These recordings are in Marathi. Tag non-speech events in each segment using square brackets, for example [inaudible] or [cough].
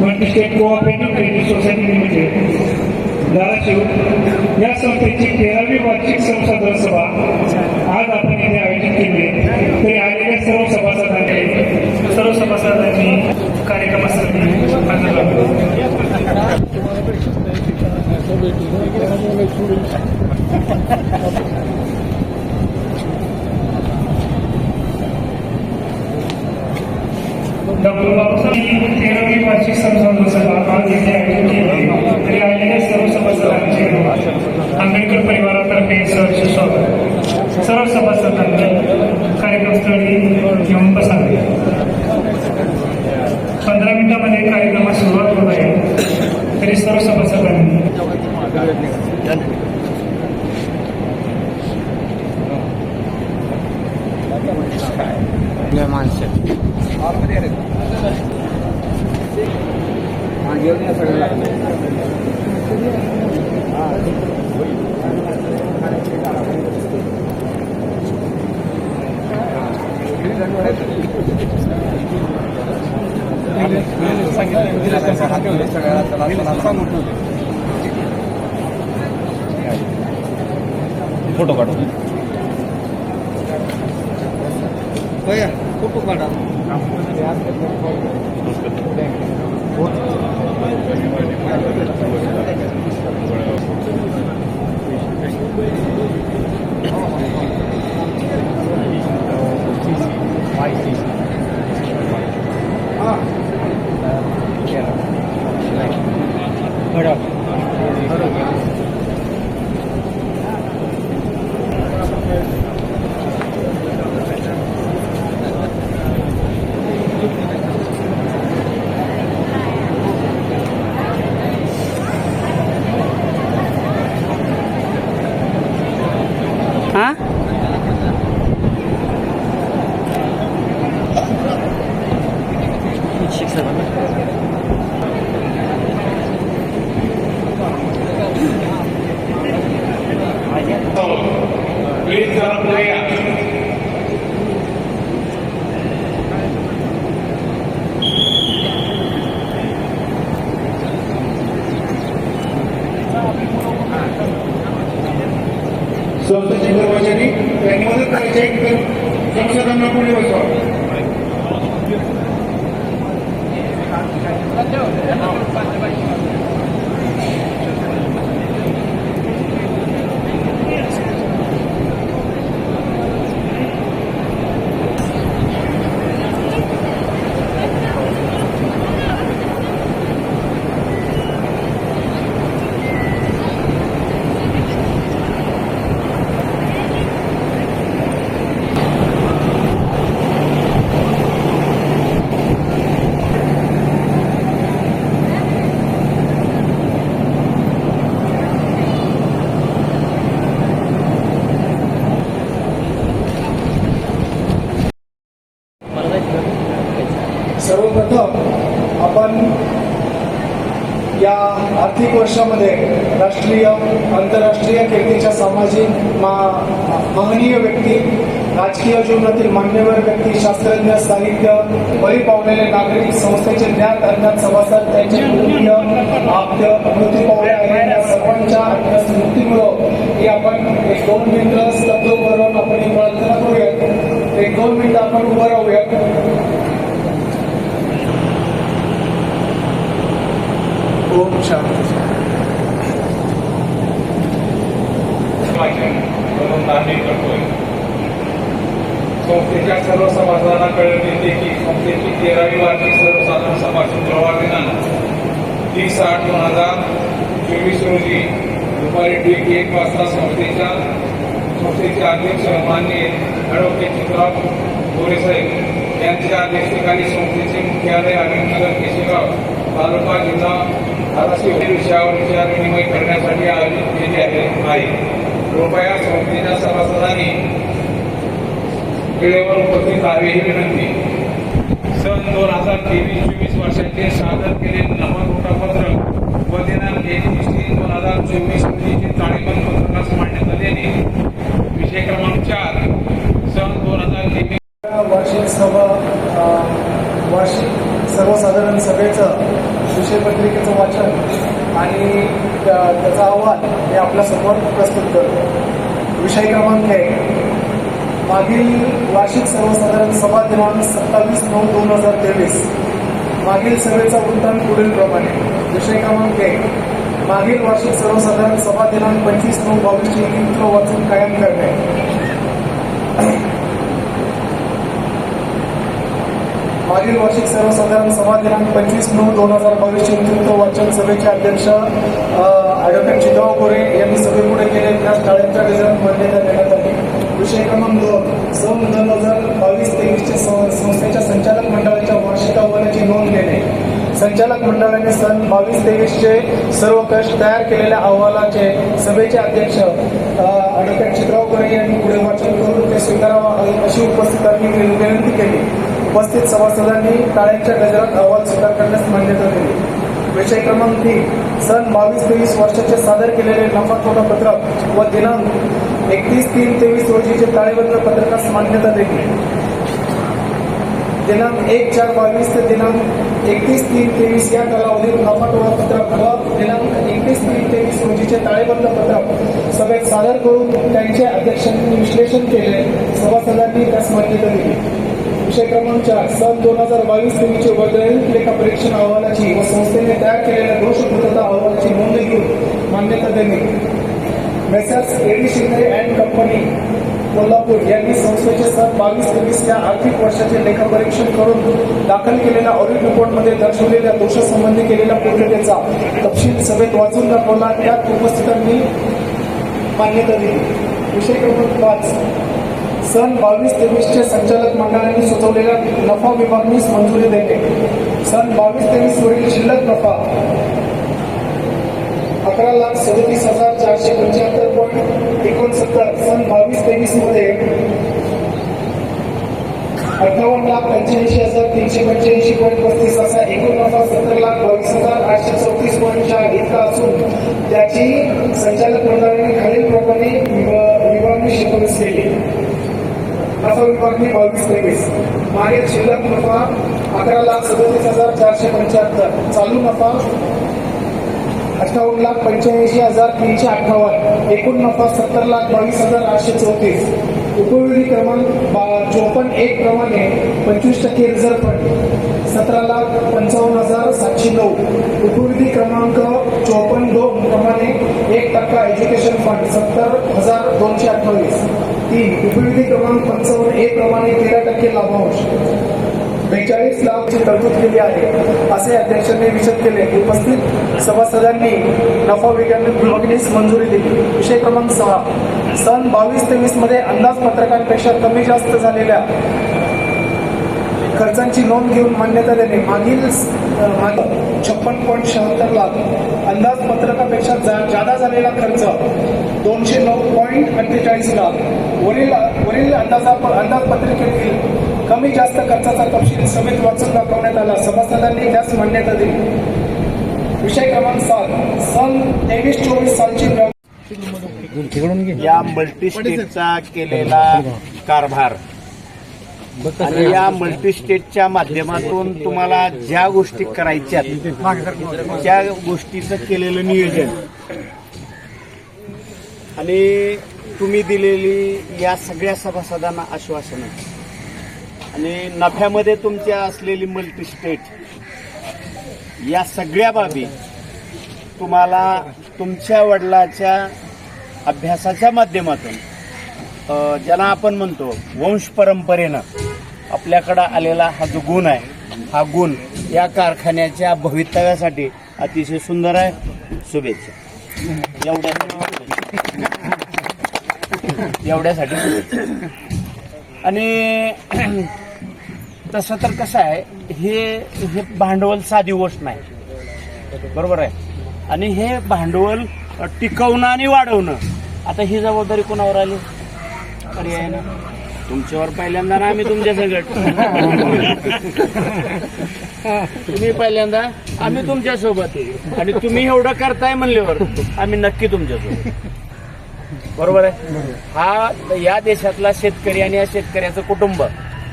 Multi state cooperative credit society limited Dharashiv या संस्थेची तेरावी वार्षिक सर्वसाधारण सभा आज आपण येथे आयोजित केली तरी आलेल्या सर्व सभासदांनी सर्व सभासदांनी कार्यक्रमासाठी हजर लावले तेरावी आज आयोजित केली तरी आलेल्या सर्व सभासदांचे आंबेडकर परिवारातर्फे सहर्ष स्वागत. सर्व सभासदांनी कार्यक्रमस्थळी येऊन बसावे पंधरा मिनिटांमध्ये कार्यक्रमास सुरुवात होत आहे. तरी सर्व सभासदांनी फोटो काढू. फोटो काढा. सर्वप्रथम आपण या आर्थिक वर्षामध्ये राष्ट्रीय आंतरराष्ट्रीय कीर्तीच्या सामाजिक मा महनीय व्यक्ती राजकीय जीवनातील मान्यवर व्यक्ती शास्त्रज्ञ साहित्य बळी पावलेले नागरिक संस्थेचे ज्ञात अज्ञात सभासद त्यांचे कुटुंबीय आप्य मृत्यू पावले आहे या सर्वांच्या स्मृतीमुळं हे आपण एक दोन मिनिटं स्तब्ध उभं आपण ही प्रार्थना करूया एक दोन मिनिटं आपण उभं ओम करतोय संस्थेच्या सर्व कळत येते की संस्थेची तेरावी वार्षिक सर्वसाधारण सभा शुक्रवार दिनांक तीस आठ दोन हजार चोवीस रोजी दुपारी ठीक एक वाजता संस्थेच्या संस्थेचे अध्यक्ष मान्य ॲडव्होकेट चित्राव गोरेसाहेब यांच्या अध्यक्षतेखाली संस्थेचे मुख्यालय अभिनगर केशेगाव तालुका जिल्हा धाराशिव विषयावर विचार विनिमय करण्यासाठी आयोजित केले आहे कृपया संस्थेच्या सभासदांनी वेळेवर उपस्थित राहावे ही विनंती सन दोन हजार तेवीस चोवीस वर्षाचे सादर केलेले नामनोटापत्र व दिनांक एकवीस तीन दोन हजार चोवीसमध्ये ताळेबंद पत्रकास मांडण्यात आलेले विषय क्रमांक चार सन दोन हजार तेवीस वार्षिक सभा वार्षिक सर्वसाधारण सभेचं विषयपत्रिकेचं वाचन आणि त्या- त्याचा अहवाल हे आपल्यासमोर प्रस्तुत करतो. विषय क्रमांक आहे मागील वार्षिक सर्वसाधारण सभा दिनांक सत्तावीस नऊ दोन हजार तेवीस. मागील सभेचा वृत्तांत पुढील प्रमाणे विषय क्रमांक एक. मागील वार्षिक सर्वसाधारण सभा दिनांक पंचवीस नऊ बावीसची लिंक वाचून कायम करणे. मागील वार्षिक सर्वसाधारण सभा दिनांक पंचवीस नऊ दोन हजार बावीसचे नेतृत्व वाचन सभेचे अध्यक्ष अ, ॲडव्होकेट चित्राव गोरे यांनी सभेपुढे केले त्यास टाळ्यांच्या गजरात मान्यता देण्यात आली विषय क्रमांक दोन सन दोन हजार बावीस तेवीसचे संस्थेच्या संचालक मंडळाच्या वार्षिक अहवालाची नोंद घेणे. संचालक मंडळाने सन बावीस तेवीसचे सर्व कष्ट तयार केलेल्या अहवालाचे सभेचे अध्यक्ष अ, चित्राव गोरे यांनी पुढे वाचन करून ते स्वीकारावा अशी उपस्थितांनी विनंती केली. उपस्थित सभासदांनी टाळ्यांच्या गजरात अहवाल स्वीकार करण्यास मान्यता दिली. विषय क्रमांक तीन सन बावीस तेवीस वर्षाचे सादर केलेले नफा तोटा पत्रक व दिनांक एकतीस तीन तेवीस रोजीचे ताळेबंद पत्रकास मान्यता दिली दिनांक एक चार बावीस ते दिनांक एकतीस तीन तेवीस या कालावधीत नफा तोटा पत्रक व दिनांक एकतीस तीन तेवीस रोजीचे ताळेबंद पत्रक सभेत सादर करून त्यांचे अध्यक्षांनी विश्लेषण केले सभासदांनी त्यास मान्यता दिली. विषय क्रमांक चार सन दोन हजार बावीस तेवीसचे वैज्ञानिक लेखापरीक्षण अहवालाची व संस्थेने तयार केलेल्या दोषपूर्तता अहवालाची नोंद घेऊन मान्यता देणे Messrs A D Shinde and company Kolhapur यांनी संस्थेचे सन बावीस तेवीस या आर्थिक वर्षाचे लेखापरीक्षण करून दाखल केलेल्या ऑडिट रिपोर्टमध्ये दर्शवलेल्या दोषासंबंधी केलेल्या पूर्णतेचा तपशील सभेत वाचून दाखवला. त्यात उपस्थितांनी मान्यता दिली. विषय क्रमांक पाच सन बावीस तेवीसचे संचालक मंडळाने सुचवलेल्या नफा विभागणीस मंजुरी देणे सन बावीस तेवीस वरील शिल्लक नफा. अकरा लाख सदतीस हजार चारशे पंच्याहत्तर पॉईंट एकोणसत्तर. सन बावीस तेवीसमध्ये अठ्ठावन्न लाख पंच्याऐंशी हजार तीनशे पंच्याऐंशी पॉईंट पस्तीस असा एकूण नफा सत्तर लाख बावीस हजार आठशे चौतीस पॉईंट चार इतका असून त्याची विभागणी बावीस तेवीस. मागे शिल्लक नफा अकरा लाख सदतीस हजार चारशे पंच्याहत्तर. चालू नफा अठ्ठावन्न लाख पंच्याऐंशी हजार तीनशे अठ्ठावन्न. एकूण नफा सत्तर लाख बावीस हजार आठशे चौतीस. उपयोगी क्रमांक चोपन्न एक प्रमाणे पंचवीस टक्के रिझर्व्ह फंड. सतरा लाख पंचावन्न हजार सातशे नऊ. उपयोगी क्रमांक चोपन्न दोन प्रमाणे एक टक्का एज्युकेशन फंड सत्तर हजार दोनशे अठ्ठावीस. तीन उपयोगी क्रमांक पंचावन्न एक प्रमाणे तेरा टक्के लाभांश. बेचाळीस लाखची तरतूद केली आहे. असे अध्यक्षांनी विषद केले. उपस्थित सभासदांनी नफा विज्ञान विभागणीस मंजुरी दिली. विषय क्रमांक सहा. सन बावीस तेवीसमध्ये अंदाजपत्रकांपेक्षा कमी जास्त झालेल्या खर्चांची नोंद घेऊन मान्यता देणे. मागील छप्पन पॉईंट शहात्तर लाख अंदाजपत्रकापेक्षा जा- जादा झालेला खर्च दोनशे नऊ पॉईंट अठ्ठेचाळीस लाख. वरील वरील अंदाजा अंदाजपत्रिकेतील कमी जास्त खर्चाचा तपशील सभेत वाचून दाखवण्यात आला. सभासदांनी त्यास मान्यता दिली. विषय क्रमांक सात. सन तेवीस चोवीस सालची या मल्टीस्टेटचा केलेला कारभार. आणि या मल्टीस्टेटच्या माध्यमातून तुम्हाला ज्या गोष्टी करायच्या त्या गोष्टीचं केलेलं नियोजन. आणि तुम्ही दिलेली या सगळ्या सभासदांना आश्वासनं. आणि नफ्यामध्ये तुमच्या असलेली मल्टीस्टेट या सगळ्या बाबी तुम्हाला तुमच्या वडिलाच्या अभ्यासाच्या माध्यमातून ज्याला आपण म्हणतो वंश परंपरेनं आपल्याकडं आलेला हा जो गुण आहे हा गुण या कारखान्याच्या भवितव्यासाठी अतिशय सुंदर आहे. शुभेच्छा. एवढ्यासाठी. एवढ्यासाठी शुभेच्छा. आणि [clears throat] तसं तर कसं आहे हे हे भांडवल साधी गोष्ट नाही. बरोबर आहे? आणि हे भांडवल टिकवणं आणि वाढवणं. आता ही जबाबदारी कोणावर आली? पर्यायानं. तुमच्यावर पहिल्यांदा ना आम्ही तुमच्या सगळं तुम्ही पहिल्यांदा आम्ही तुमच्यासोबत आणि तुम्ही एवढं करताय म्हणल्यावर आम्ही नक्की तुमच्यासोबत बरोबर आहे? हा या देशातला शेतकरी आणि या शेतकऱ्याचं कुटुंब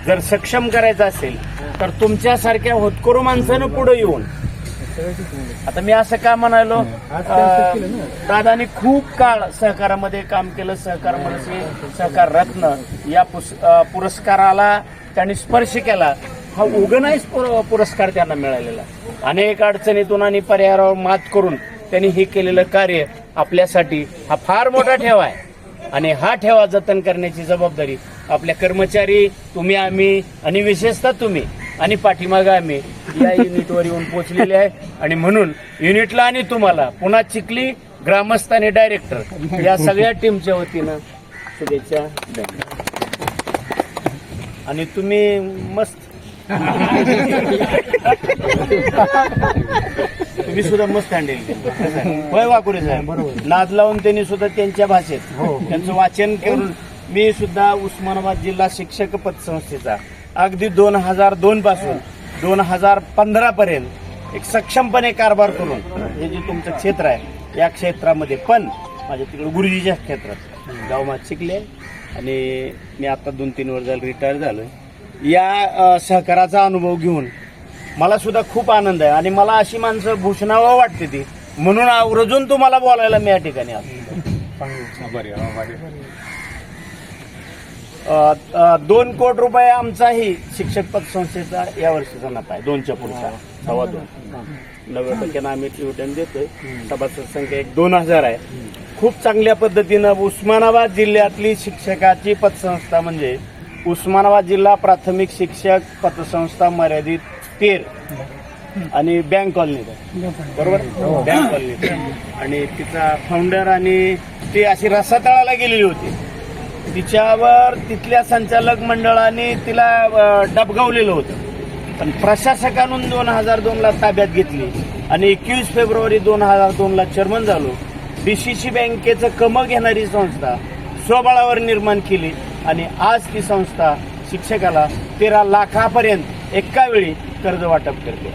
जर सक्षम करायचं असेल तर तुमच्यासारख्या होतकरू माणसानं पुढे येऊन आता मी असं का म्हणालो दादानी खूप काळ सहकारामध्ये काम केलं सहकार मनसे सहकार रत्न या पुरस्काराला त्यांनी स्पर्श केला. हा ऑर्गनाईज पुरस्कार त्यांना मिळालेला. अनेक अडचणीतून आणि पर्यावरणावर मात करून त्यांनी हे केलेलं कार्य आपल्यासाठी हा फार मोठा ठेवा आहे. आणि हा ठेवा जतन करण्याची जबाबदारी आपल्या कर्मचारी तुम्ही आम्ही आणि विशेषतः तुम्ही आणि पाठीमागं आम्ही या युनिटवर येऊन पोहोचलेले आहे. आणि म्हणून युनिटला आणि तुम्हाला पुन्हा चिखली ग्रामस्थ आणि डायरेक्टर या सगळ्या टीमच्या वतीनं शुभेच्छा आणि तुम्ही मस्त. तुम्ही सुद्धा मस्त हँडल केलं. होय वाकुरे साहेब? नाद लावून त्यांनी सुद्धा त्यांच्या भाषेत त्यांचं वाचन करून मी सुद्धा उस्मानाबाद जिल्हा शिक्षक पतसंस्थेचा अगदी दोन हजार दोन पासून दोन हजार पंधरा पर्यंत एक सक्षमपणे कारभार करून हे जे तुमचं क्षेत्र आहे या क्षेत्रामध्ये पण माझ्या तिकडे गुरुजीच्या क्षेत्रात गावमात शिकले आणि मी आता दोन तीन वर्ष झालं रिटायर झालो या सहकाराचा अनुभव घेऊन मला सुद्धा खूप आनंद आहे आणि मला अशी माणसं भूषणावं वाटते ती. म्हणून आवर्जून तुम्हाला बोलायला मी या ठिकाणी आलो. दोन कोटी रुपये आमचाही शिक्षक पतसंस्थेचा या वर्षीचा नफा आहे दोनच्या पुढचा सव्वा दोन. नव्वद टक्क्यानं आम्ही रिटर्न देतोय. सभासद संख्या एक दोन हजार आहे. खूप चांगल्या पद्धतीनं उस्मानाबाद जिल्ह्यातली शिक्षकाची पतसंस्था म्हणजे उस्मानाबाद जिल्हा प्राथमिक शिक्षक पतसंस्था मर्यादित तेर आणि बँक कॉलनी बरोबर? बँक कॉलनी आणि तिचा फाउंडर आणि ती अशी रसातळाला गेलेली होती. तिच्यावर तिथल्या संचालक मंडळाने तिला डबगावलेलं होतं. पण प्रशासकानं दोन हजार दोनला ताब्यात घेतली आणि एकवीस फेब्रुवारी दोन हजार दोनला चेअरमन झालो. सी बँकेचं कमं घेणारी संस्था स्वबळावर निर्माण केली आणि आज ती संस्था शिक्षकाला तेरा लाखापर्यंत एका वेळी कर्ज वाटप करते.